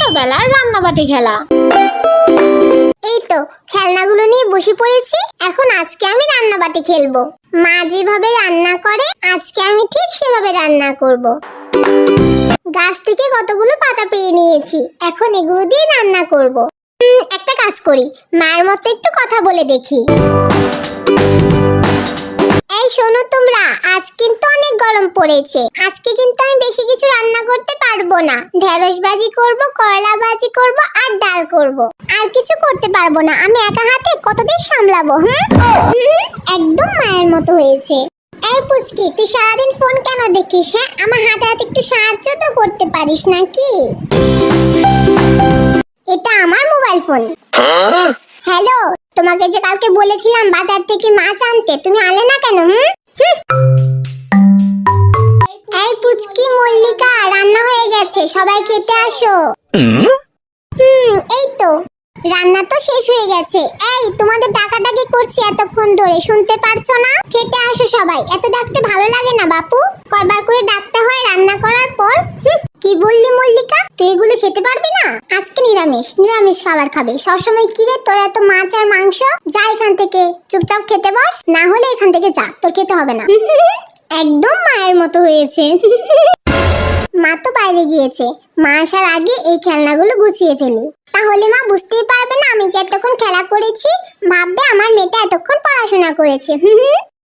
ছোটবেলার রান্নাবাটি খেলা। খেলনাগুলো নিয়ে বসে পড়েছি। এখন আজকে আমি রান্নাবাটি খেলব। মা যেভাবে রান্না করে, আজকে আমি ঠিক সেভাবে রান্না করব। গাছ থেকে কতগুলো পাতা পেয়ে নিয়েছি, এখন এগুলো দিয়ে রান্না করব। একটা কাজ করি মায়ের মতো একটু কথা বলে দেখি। এই শোনো তোমরা, আজ কিন্তু অনেক গরম পড়েছে। আজকে কিন্তু আমি বেশি কিছু পারব না। ঢেঁড়স ভাজি করব করলা ভাজি করব আর ডাল করব। আর কিছু করতে পারব না। আমি একা হাতে কতদিন সামলাবো, হুম? একদম মায়ের মতো হয়েছে। এই পুচকি, তুই সারাদিন ফোন কেন দেখিস হ্যাঁ? আমার হাতে হাতে একটু সাহায্য তো করতে পারিস নাকি? এটা আমার মোবাইল ফোন। হ্যালো, তোমাকে যে কালকে বলেছিলাম বাজার থেকে মাছ আনতে, তুমি আনলে না কেন হুম। গেছে সবাই খেতে আসো। হুম? এই তো। রান্না তো শেষ হয়ে গেছে। এই তোমাদের ডাকাডাকি করছি এতক্ষণ ধরে শুনতে পারছ না? খেতে আসো সবাই। এত ডাকতে ভালো লাগে না বাপু। কয়বার করে ডাকতে হয় রান্না করার পর। কি বললি মল্লিকা? তুই এগুলো খেতে পারবি না? আজকে নিরামিষ নিরামিষ খাবার খাবে। সবসময় কি রে তোর এত মাছ আর মাংস? যা এখান থেকে চুপচাপ খেতে বস। না হলে এখান থেকে যা তোর খেতে হবে না। একদম মায়ের মতো হয়েছে। বাইরে গিয়েছে। মা আসার আগে এই খেলনাগুলো গুছিয়ে ফেলি। তাহলে মা বুঝতেই পারবে না আমি যে এতক্ষণ খেলা করেছি, ভাববে আমার মেয়েটা এতক্ষণ পড়াশোনা করেছে। হুম হুম।